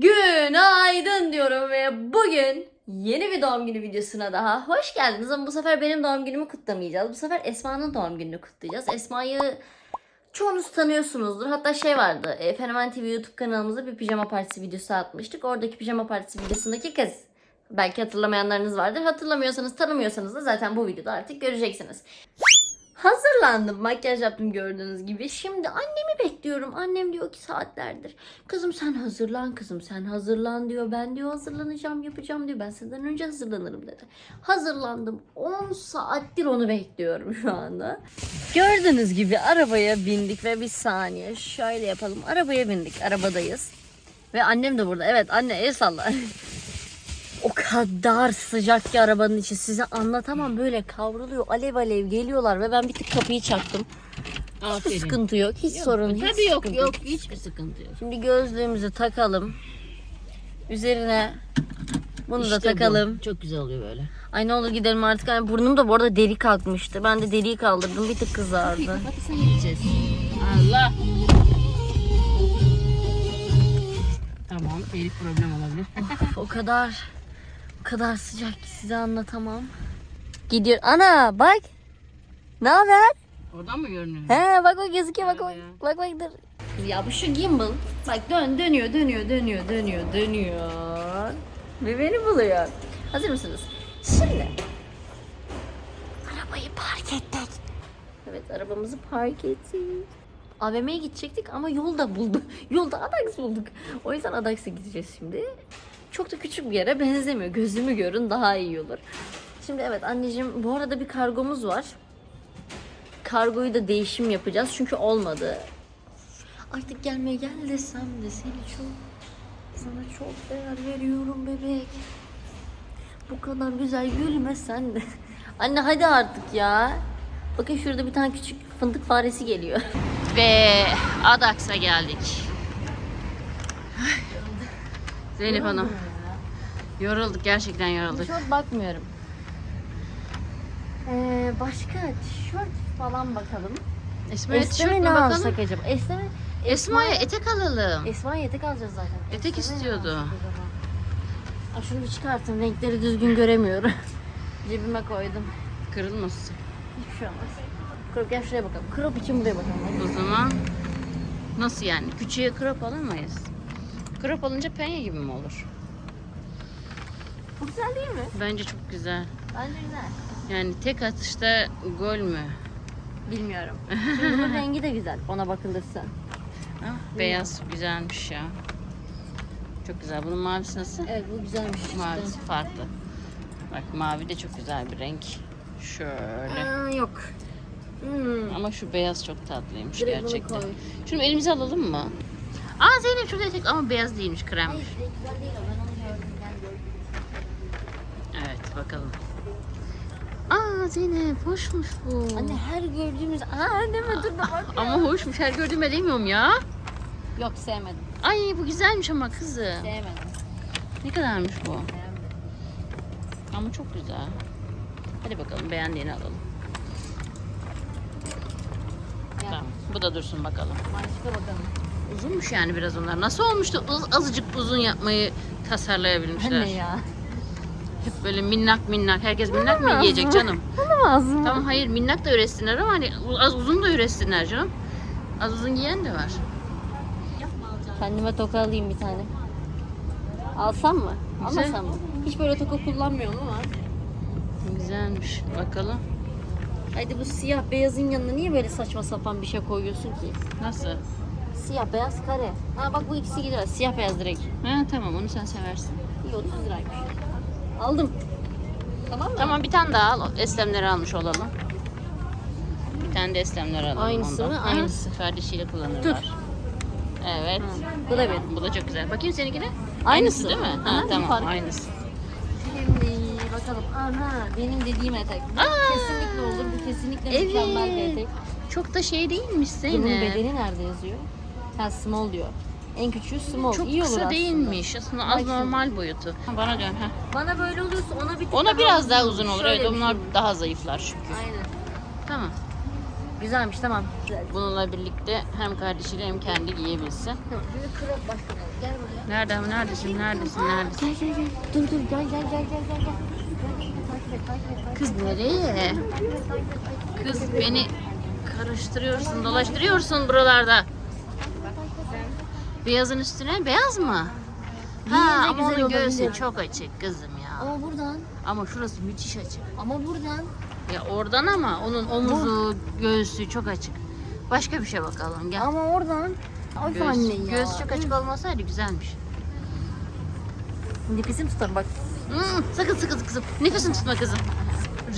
Günaydın diyorum ve bugün yeni bir doğum günü videosuna daha hoş geldiniz. Ama bu sefer benim doğum günümü kutlamayacağız. Bu sefer Esma'nın doğum gününü kutlayacağız. Esma'yı çoğunuz tanıyorsunuzdur. Hatta şey vardı. E, Fenomen TV YouTube kanalımıza bir pijama partisi videosu atmıştık. Oradaki pijama partisi videosundaki kız. Belki hatırlamayanlarınız vardır. Hatırlamıyorsanız, tanımıyorsanız da zaten bu videoda artık göreceksiniz. Hazırlandım, makyaj yaptım gördüğünüz gibi. Şimdi annemi bekliyorum. Annem diyor ki saatlerdir. Kızım sen hazırlan, kızım sen hazırlan diyor. Ben diyor hazırlanacağım, yapacağım diyor. Ben senden önce hazırlanırım dedi. Hazırlandım. 10 saattir onu bekliyorum şu anda. Gördüğünüz gibi arabaya bindik ve bir saniye şöyle yapalım. Arabaya bindik, arabadayız. Ve annem de burada. Evet anne el salla. O kadar sıcak ki arabanın içi size anlatamam böyle kavruluyor alev alev geliyorlar ve ben bir tık kapıyı çaktım. Hiçbir Aferin. sıkıntı yok hiç sorun hiç Tabii yok sıkıntı yok hiçbir sıkıntı yok. Şimdi gözlüğümüzü takalım. Üzerine bunu da İşte bu. takalım. Çok güzel oluyor böyle. Ay ne olur gidelim artık. Yani burnum da bu arada deri kalkmıştı. Ben de deriyi kaldırdım bir tık kızardı. Kapatırsan gideceğiz. Allah. Tamam, telif problem olabilir. o kadar kadar sıcak ki size anlatamam. Gidiyor. Ana bak. Ne haber? Oradan mı görünüyor? He bak bak gözüküyor bak bak. Bak bak dur. Ya bu şu gimbal. Bak dön dönüyor dönüyor dönüyor dönüyor dönüyor. Ve beni buluyor. Hazır mısınız? Şimdi. Arabayı park ettik. Evet arabamızı park ettik. AVM'ye gidecektik ama yolda bulduk. Yolda Adax bulduk. O yüzden Adax'a gideceğiz şimdi. Çok da küçük bir yere benzemiyor. Gözümü görün daha iyi olur. Şimdi evet anneciğim bu arada bir kargomuz var. Kargoyu da değişim yapacağız çünkü olmadı. Artık gelmeye gel desem de seni çok sana çok değer veriyorum bebek. Bu kadar güzel gülme sen de. Anne hadi artık ya. Bakın şurada bir tane küçük fındık faresi geliyor. Ve Adax'a geldik. Zeynep Hanım. Yorulduk, gerçekten yorulduk. Tişört bakmıyorum. Ee, başka tişört falan bakalım. Esma'ya tişört mü ne bakalım? alsak acaba? Esme Esma'ya etek alalım. Esma'ya etek alacağız zaten. Etek Esma'ya istiyordu. Aa, şunu bir çıkartın. Renkleri düzgün göremiyorum. Cebime koydum. Kırılmasın. Hiçbir şey olmaz. Crop gel şuraya bakalım. Crop için buraya bakalım. Hadi. O zaman nasıl yani? Küçüğe crop alamayız. Crop alınca penye gibi mi olur? Bu güzel değil mi? Bence çok güzel. Bence güzel. Yani tek atışta gol mü? Bilmiyorum. Şimdi bunun rengi de güzel. Ona bakılırsa. Ah, beyaz güzelmiş ya. Çok güzel. Bunun mavisi nasıl? Evet bu güzelmiş. işte. Mavisi farklı. Bak mavi de çok güzel bir renk. Şöyle. Aa, yok. Hmm. Ama şu beyaz çok tatlıymış Direkt bunu gerçekten. koy. Şunu elimize alalım mı? Aa Zeynep şurada etek ama beyaz değilmiş kremmiş. Hayır güzel değil o. Ben onu gördüm. Gel gördüm. Evet bakalım. Aa Zeynep hoşmuş bu. Anne her gördüğümüz... Aa deme dur da bak. Ama hoşmuş her gördüğüme demiyorum ya. Yok sevmedim. Ay bu güzelmiş ama kızım. Sevmedim. Ne kadarmış bu? Beğenmedim. Ama çok güzel. Hadi bakalım beğendiğini alalım. Tamam. Bu da dursun bakalım. Başka bakalım. Uzunmuş yani biraz onlar. Nasıl olmuştu az- azıcık uzun yapmayı tasarlayabilmişler. Anne ya. Hep böyle minnak minnak. Herkes minnak mı yiyecek canım? Olamaz mı? Tamam hayır minnak da üretsinler ama hani az uzun da üretsinler canım. Az uzun giyen de var. Kendime toka alayım bir tane. Alsam mı? Güzel. Almasam mı? Hiç böyle toka kullanmıyorum ama. Güzelmiş. Bakalım. Haydi bu siyah beyazın yanına niye böyle saçma sapan bir şey koyuyorsun ki? Nasıl? Siyah beyaz kare. Ha bak bu ikisi gider. Siyah beyaz direkt. Ha tamam onu sen seversin. İyi 30 liraymış. Aldım. Tamam mı? Tamam bir tane daha al. Eslemleri almış olalım. Bir tane de eslemleri alalım. Aynısı ondan. mı? Aynısı. Kardeşiyle kullanırlar. Dur. Evet. Bu da benim. Bu da çok güzel. Bakayım seninkine. Aynısı. değil mi? Ha, Aha, tamam fark. aynısı. Şimdi bakalım. Aha benim dediğim etek. Bu Aa! kesinlikle olur. Bu kesinlikle mükemmel bir Evet. etek. Çok da şey değilmiş Bunun Zeynep. bedeni nerede yazıyor? Ha small diyor. En küçüğü small. Çok İyi olur kısa aslında. değilmiş. Aslında az şimdi. normal boyutu. Bana dön. Ha. Bana böyle oluyorsa ona bir tık Ona biraz daha uzun. olur. Şöyle Evet bir onlar şey. daha zayıflar çünkü. Aynen. Tamam. Güzelmiş tamam. Güzel. Bununla birlikte hem kardeşiyle hem kendi giyebilsin. Tamam. Şimdi crop başka. Gel buraya. Nerede neredesin neredesin neredesin? Gel gel gel. Dur dur gel gel gel gel gel. gel. Takip et takip et. Kız nereye? Kız beni karıştırıyorsun, dolaştırıyorsun buralarda. Beyazın üstüne beyaz mı? Ha ama güzel onun göğsü olabilir. çok açık kızım ya. Ama buradan. Ama şurası müthiş açık. Ama buradan. Ya oradan ama onun omuzu, göğsü çok açık. Başka bir şey bakalım gel. Ama oradan. Ay Göğüs, anne ya. göğsü çok açık olmasaydı güzelmiş. Nefesim tutar bak. Hmm, sakın sakın kızım. Nefesini tutma kızım.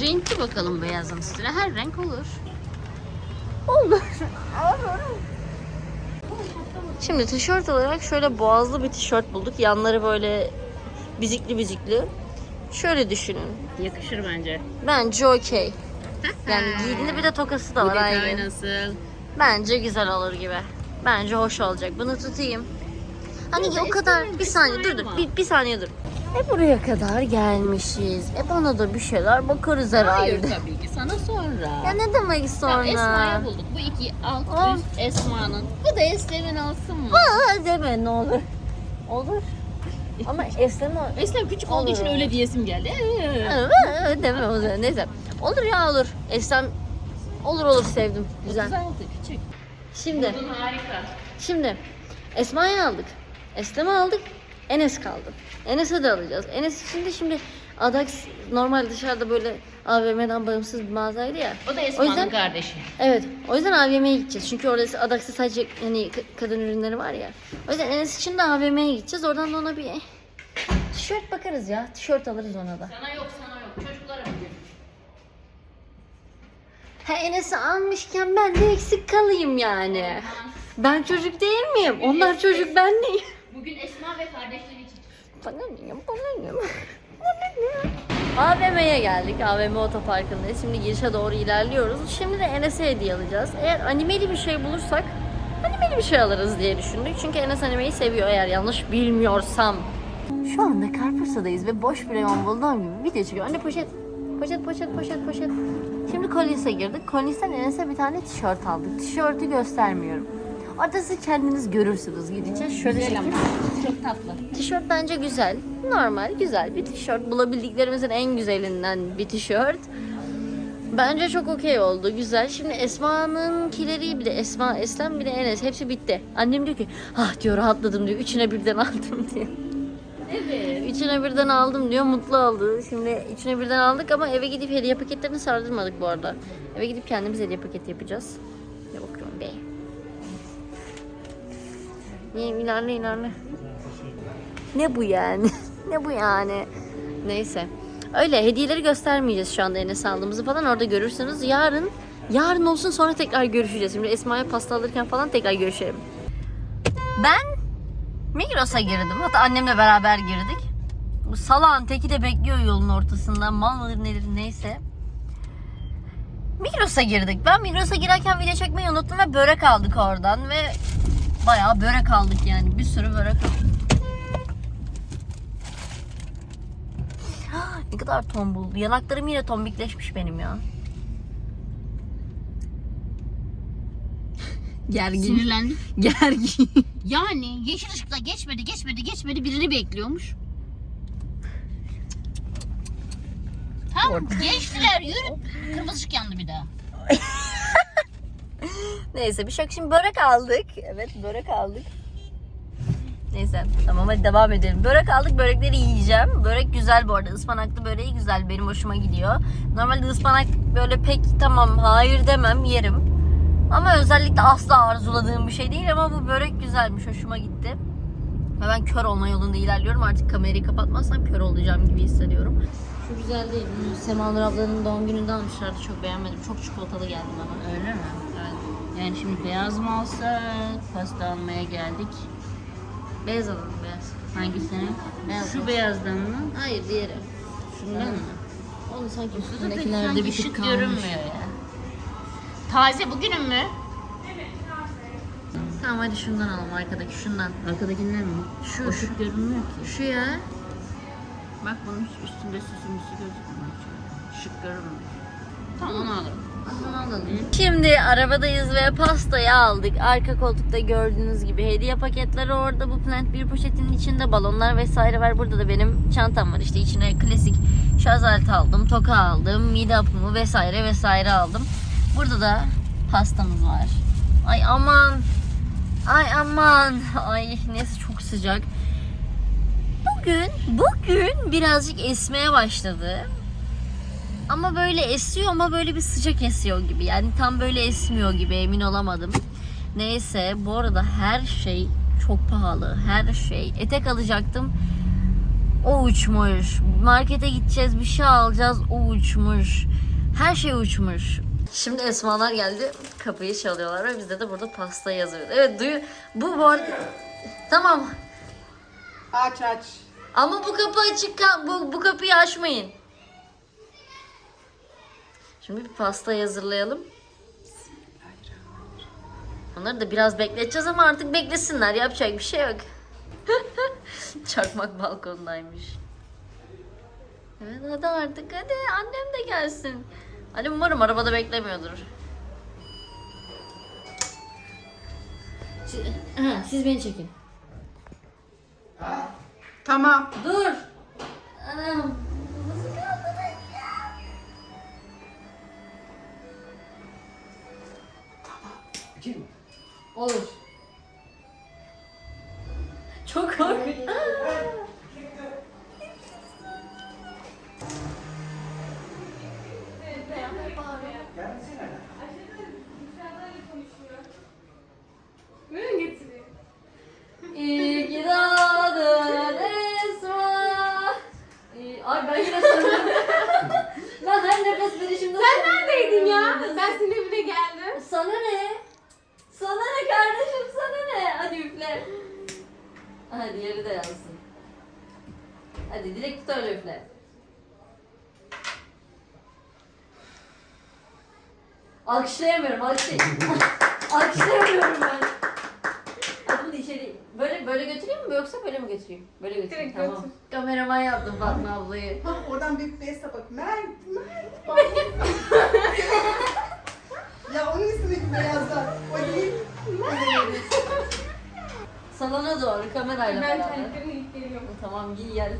Renkli bakalım beyazın üstüne. Her renk olur. Olur. Şimdi tişört olarak şöyle boğazlı bir tişört bulduk. Yanları böyle bizikli bizikli. Şöyle düşünün. Yakışır bence. Bence okey. Yani giydiğinde bir de tokası da var aynı. nasıl? Bence güzel olur gibi. Bence hoş olacak. Bunu tutayım. Hani o kadar bir saniye dur dur bir, bir saniye dur. E buraya kadar gelmişiz. E bana da bir şeyler bakarız herhalde. Hayır tabii ki sana sonra. Ya ne demek sonra? Esma'ya bulduk. Bu iki alt Aa. üst Esma'nın. Bu da Eslem'in alsın mı? Aa, deme ne olur. Olur. Ama Eslem o. Eslem küçük olduğu Olur. için öyle diyesim geldi. Aa, deme o zaman. Neyse. Olur ya olur. Eslem olur olur sevdim. Güzel. 36 küçük. Şimdi Bunun harika. Şimdi Esma'yı aldık. Eslem'i aldık. Enes kaldı. Enes'e de alacağız. Enes için de şimdi Adax normal dışarıda böyle AVM'den bağımsız bir mağazaydı ya. O da O Esma'nın yüzden- kardeşi. Evet. O yüzden AVM'ye gideceğiz. Çünkü orada Adax'ta sadece hani ka- kadın ürünleri var ya. O yüzden Enes için de AVM'ye gideceğiz. Oradan da ona bir tişört bakarız ya. Tişört alırız ona da. Sana yok sana yok. Çocuklara bugün. Ha Enes'i almışken ben de eksik kalayım yani. Ben çocuk değil miyim? Onlar çocuk ben değilim. Bugün Esma ve kardeşleri için. Bana ne? Bana ne? AVM'ye geldik. AVM otoparkındayız. Şimdi girişe doğru ilerliyoruz. Şimdi de Enes'e hediye alacağız. Eğer animeli bir şey bulursak animeli bir şey alırız diye düşündük. Çünkü Enes animeyi seviyor eğer yanlış bilmiyorsam. Şu anda Carrefour'dayız ve boş bir reyon bulduğum gibi video çekiyor. Anne poşet. Poşet, poşet, poşet, poşet. Şimdi Collins'e girdik. Collins'ten Enes'e bir tane tişört aldık. Tişörtü göstermiyorum. Orada siz kendiniz görürsünüz gidince. Şöyle Güzel çekeyim. ama. Çok tatlı. Tişört bence güzel. Normal, güzel bir tişört. Bulabildiklerimizin en güzelinden bir tişört. Bence çok okey oldu. Güzel. Şimdi Esma'nınkileri bir de Esma, Eslem bir de Enes. Hepsi bitti. Annem diyor ki ah diyor rahatladım diyor. Üçüne birden aldım diyor. Evet. Üçüne birden aldım diyor. Mutlu oldu. Şimdi üçüne birden aldık ama eve gidip hediye paketlerini sardırmadık bu arada. Eve gidip kendimiz hediye paketi yapacağız. Ne ilerle ilerle. Ne bu yani? ne bu yani? Neyse. Öyle hediyeleri göstermeyeceğiz şu anda Enes aldığımızı falan orada görürsünüz. Yarın yarın olsun sonra tekrar görüşeceğiz. Şimdi Esma'ya pasta alırken falan tekrar görüşelim. Ben Migros'a girdim. Hatta annemle beraber girdik. Bu salağın teki de bekliyor yolun ortasında. Mal mıdır nedir neyse. Migros'a girdik. Ben Migros'a girerken video çekmeyi unuttum ve börek aldık oradan ve bayağı börek aldık yani. Bir sürü börek aldık. ne kadar tombul. Yanaklarım yine tombikleşmiş benim ya. Gergin. Sinirlendik. Gergin. Yani yeşil ışıkta geçmedi geçmedi geçmedi birini bekliyormuş. Tamam geçtiler yürü. Kırmızı ışık yandı bir daha. Neyse bir yok. Şimdi börek aldık. Evet börek aldık. Neyse tamam hadi devam edelim. Börek aldık börekleri yiyeceğim. Börek güzel bu arada. Ispanaklı böreği güzel. Benim hoşuma gidiyor. Normalde ıspanak böyle pek tamam hayır demem yerim. Ama özellikle asla arzuladığım bir şey değil ama bu börek güzelmiş. Hoşuma gitti. Ve ben kör olma yolunda ilerliyorum. Artık kamerayı kapatmazsam kör olacağım gibi hissediyorum. Şu güzel değil. Bunu Semanur ablanın doğum gününde almışlardı. Çok beğenmedim. Çok çikolatalı geldi bana. Öyle mi? Evet. Yani şimdi beyaz mı alsak pasta almaya geldik. Beyaz alalım beyaz. Hangisini? Beyaz Şu beyazdan mı? Hayır diğeri. Şundan mı? Onu sanki üstündekilerde bir tık şık kalmış. görünmüyor ya. Taze bugünün mü? Tamam hadi şundan alalım arkadaki şundan. Arkadakinden mi? Şu, O şık görünmüyor ki. Şu ya. Bak bunun üstünde süsümüsü gözükmüyor. Şık görünmüyor. Tamam onu alırım. Şimdi arabadayız ve pastayı aldık. Arka koltukta gördüğünüz gibi hediye paketleri orada. Bu plant bir poşetin içinde balonlar vesaire var. Burada da benim çantam var. İşte içine klasik şarj aldım, toka aldım, mide hapımı vesaire vesaire aldım. Burada da pastamız var. Ay aman. Ay aman. Ay neyse çok sıcak. Bugün, bugün birazcık esmeye başladı. Ama böyle esiyor ama böyle bir sıcak esiyor gibi. Yani tam böyle esmiyor gibi emin olamadım. Neyse bu arada her şey çok pahalı. Her şey. Etek alacaktım. O uçmuş. Markete gideceğiz bir şey alacağız. O uçmuş. Her şey uçmuş. Şimdi Esmalar geldi. Kapıyı çalıyorlar ve bizde de burada pasta yazıyor. Evet duyu. Bu bu arada... Tamam. Aç aç. Ama bu kapı açık. Bu, bu kapıyı açmayın. Şimdi bir pasta hazırlayalım. Onları da biraz bekleteceğiz ama artık beklesinler. Yapacak bir şey yok. Çakmak balkondaymış. Evet hadi artık hadi annem de gelsin. Hani umarım arabada beklemiyordur. Siz, Aha, siz beni çekin. Tamam. Dur. Anam. Olur. Hadi yeri de yansın. Hadi direkt tut öyle üfle. Alkışlayamıyorum, alkışlayamıyorum. alkışlayamıyorum ben. Hadi bunu içeri. Böyle böyle götüreyim mi yoksa böyle mi götüreyim? Böyle götüreyim Direkt tamam. götür. Kameraman yaptım Fatma ablayı. Hah oradan bir beste bak. Mert, Mert. bak. ya onun üstündeki beyazlar. O değil. O değil. Salona doğru kamerayla Ben beraber. terliklerini ilk geliyorum. Tamam giy gel.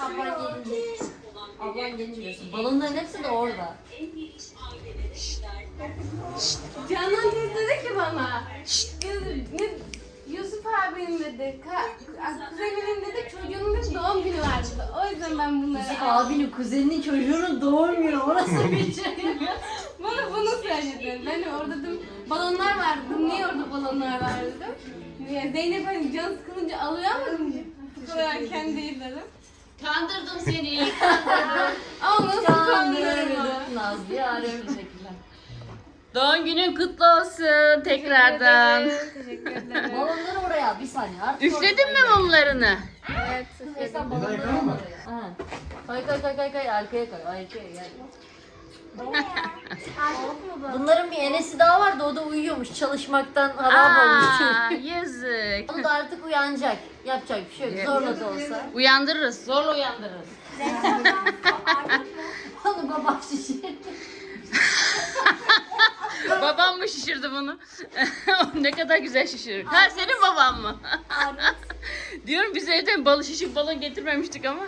Ablan gelince. Ablan gelince görsün. Balonların hepsi de orada. Canan teyze dedi ki bana. "Yus- Yusuf abinin dedi. Ka- kuzeninin dedi çocuğunun dedi doğum günü var dedi. O yüzden ben bunları abinin kuzeninin çocuğunun doğum günü. O nasıl bir şey? Bana bunu söyledi. Ben de orada dedim balonlar var dedim. Niye orada balonlar var dedim. Ya Zeynep hani can sıkılınca alıyor ama dedim. Değil dedim. Kandırdım seni. Ama nasıl kandırırım? Kandırdım Nazlı'ya arıyorum şekilde. Doğum günün kutlu olsun tekrardan. Teşekkür ederim. Balonları oraya bir saniye. Artık Üfledin mi mumlarını? Evet. Sen balonları al oraya. Ha. Kay kay kay kay kay arkaya kay. Arkaya gel. Bunların bir enesi daha vardı o da uyuyormuş çalışmaktan harap Aa, olmuş. yazık. Onu da artık uyanacak. Yapacak bir şey yok. Zorla da olsa. Uyandırırız. Zorla uyandırırız. Onu babam şişirdi. Babam mı şişirdi bunu? ne kadar güzel şişirir. Ha senin baban mı? Diyorum biz evden balı şişik balon getirmemiştik ama.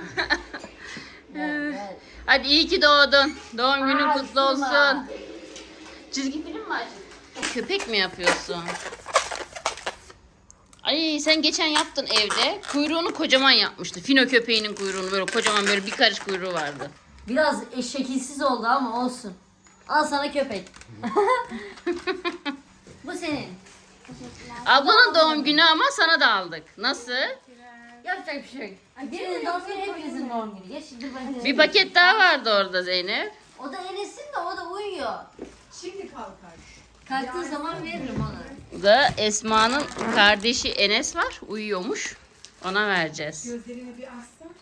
Hadi iyi ki doğdun. Doğum günün kutlu olsun. Çizgi film mi açtın? Köpek mi yapıyorsun? Ay sen geçen yaptın evde. Kuyruğunu kocaman yapmıştı. Fino köpeğinin kuyruğunu böyle kocaman böyle bir karış kuyruğu vardı. Biraz şekilsiz oldu ama olsun. Al sana köpek. Bu senin. Ablanın doğum günü ama sana da aldık. Nasıl? Yapacak bir şey yok. Birinin doğum günü hepinizin doğum günü. Geç şimdi ben Bir paket daha vardı orada Zeynep. O da Enes'in de o da uyuyor. Şimdi kalkar. Kalktığı zaman veririm ona. Bu da Esma'nın kardeşi Enes var. Uyuyormuş. Ona vereceğiz. Gözlerini bir açsın.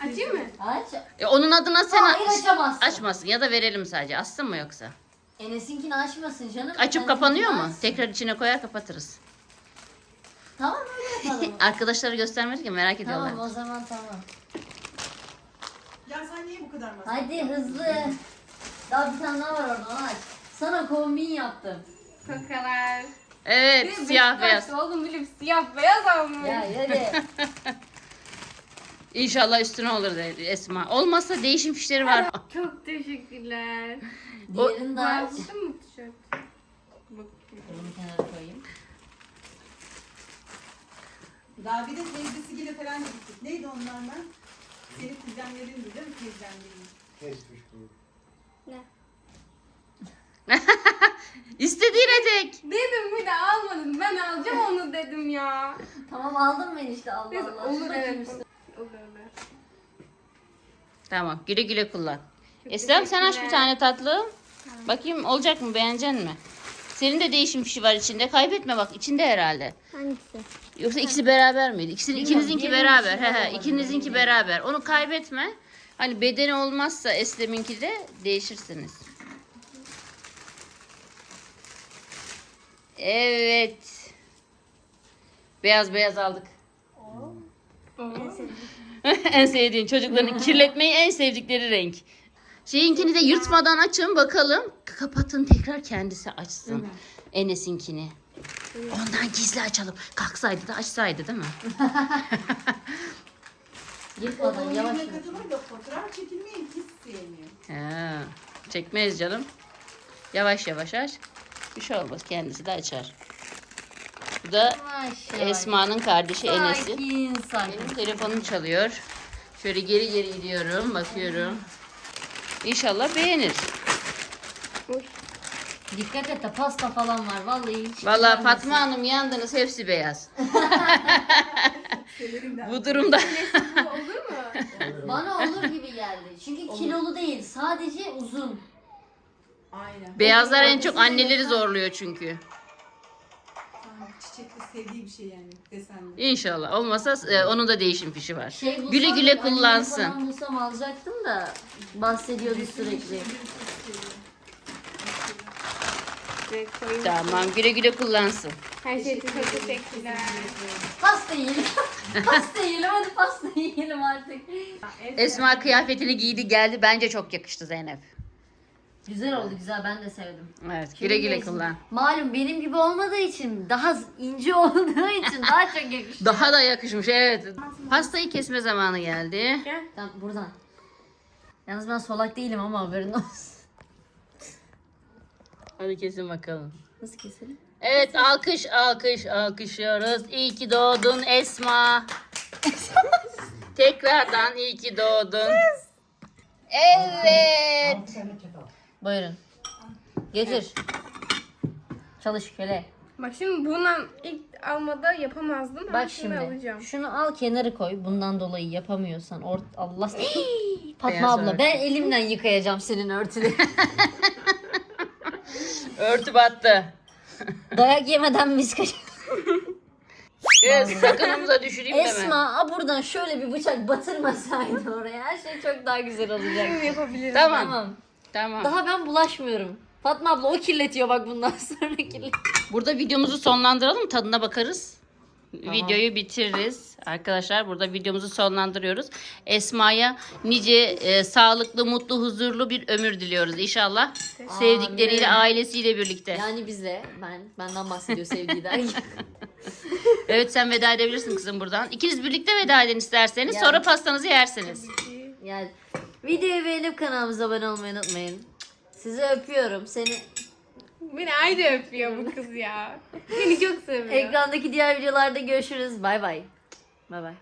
Açayım mı? Aç. E, onun adına sen Hayır açamazsın. açmasın ya da verelim sadece. Açsın mı yoksa? Enes'inkini açmasın canım. Açıp Enes'inkini kapanıyor mu? açsın. Tekrar içine koyar kapatırız. Tamam öyle yapalım. Arkadaşlara göstermedik ya merak ediyorlar. tamam o zaman tamam. Ya sen niye bu kadar masraf Hadi hızlı. Daha bir tane daha var orada onu aç. Sana kombin yaptım. Tokalar. Evet Bir de siyah beyaz. Beşiktaşlı Oğlum bilip siyah beyaz almış. Ya hadi. İnşallah üstüne olur dedi Esma. Olmazsa değişim fişleri var. Çok teşekkürler. Diğerini de aç. Mı tişört? Bakayım. Bunu kenara koyayım. Daha bir de teyzesiyle falan gittik. Neydi onlar lan? Senin kuzenlerindi değil mi teyzenlerin? Kesmiş bu. İstediğine tek. Dedim bir de almadın. Ben alacağım onu dedim ya. Tamam aldım ben işte Allah Neyse, Allah. olur evet. Olur olur. Tamam güle güle kullan. Eslem sen aç bir teşekkürler. tane tatlı. Bakayım olacak mı beğenecek mi? Senin de değişim fişi var içinde. Kaybetme bak içinde herhalde. Hangisi? Yoksa ikisi beraber miydi? İkisi, Bilmiyorum, ikinizinki beraber. He he, ikinizinki beraber. Onu kaybetme. Hani bedeni olmazsa Eslem'inki de değişirsiniz. Evet. Beyaz beyaz aldık. en sevdiğin çocukların kirletmeyi en sevdikleri renk. Şeyinkini de yırtmadan açın bakalım. Kapatın tekrar kendisi açsın. Enes'inkini. Ondan gizli açalım. Kalksaydı da açsaydı değil mi? Yırtmadan yavaş yavaş. katılır da fotoğraf çekilmeyi hiç sevmiyor. He, çekmeyiz canım. Yavaş yavaş aç. Bir şey olmaz kendisi de açar. Bu da. Esma'nın kardeşi Enes'in. Sakin sakin. Benim telefonum çalıyor. Şöyle geri geri gidiyorum, bakıyorum. İnşallah beğenir. Dikkat et de pasta falan var vallahi. hiç Vallahi. Fatma Hanım yandınız hepsi beyaz. Bu durumda Olur mu? Bana olur gibi geldi. Çünkü kilolu değil sadece uzun. Aynen. beyazlar en çok anneleri zorluyor çünkü. Sevdiği bir şey yani desenli. İnşallah. Olmasa e, onun da değişim fişi var. Şey bulsam güle güle annemi kullansın. Falan bulsam alacaktım da bahsediyordu sürekli. Tamam güle güle kullansın. Her şey için çok teşekkürler. Pasta yiyelim. pasta yiyelim hadi pasta yiyelim artık. Esma kıyafetini giydi geldi. Bence çok yakıştı Zeynep. Güzel oldu güzel ben de sevdim. Evet güle güle kullan. Malum benim gibi olmadığı için daha ince olduğu için daha çok yakıştı. Daha da yakışmış evet. Pastayı kesme zamanı geldi. Gel. Tamam buradan. Yalnız ben solak değilim ama haberin olsun. Hadi kesin bakalım. Nasıl keselim? Evet alkış alkış alkışlıyoruz. İyi ki doğdun Esma. Tekrardan iyi ki doğdun. Evet. Buyurun. Getir. Çalış köle. Bak şimdi bundan ilk almada yapamazdım ama Bak şimdi, şimdi. alacağım. Şunu al kenarı koy. Bundan dolayı yapamıyorsan ort Allah Fatma Beyaz abla örtü. ben elimden yıkayacağım senin örtüleri. Örtü battı. Dayak yemeden biz kaç. Kız sakınımıza düşüreyim deme. Esma a buradan şöyle bir bıçak batırmasaydın oraya her şey çok daha güzel olacak. Şimdi yapabilirim. Tamam. Tamam. Tamam. Daha ben bulaşmıyorum. Fatma abla o kirletiyor bak bundan sonra kirletiyor. Burada videomuzu sonlandıralım tadına bakarız. Videoyu bitiririz. Arkadaşlar burada videomuzu sonlandırıyoruz. Esma'ya nice e, sağlıklı, mutlu, huzurlu bir ömür diliyoruz inşallah. Sevdikleriyle, ailesiyle birlikte. Yani bize ben benden bahsediyor sevdiği derken. Evet sen veda edebilirsin kızım buradan. İkiniz birlikte veda edin isterseniz. Yani. Sonra pastanızı yersiniz. Yani videoyu beğenip kanalımıza abone olmayı unutmayın. Sizi öpüyorum. Seni Beni ayrı öpüyor bu kız ya. Beni çok seviyor. ekrandaki diğer videolarda görüşürüz. Bay bay. Bay bay.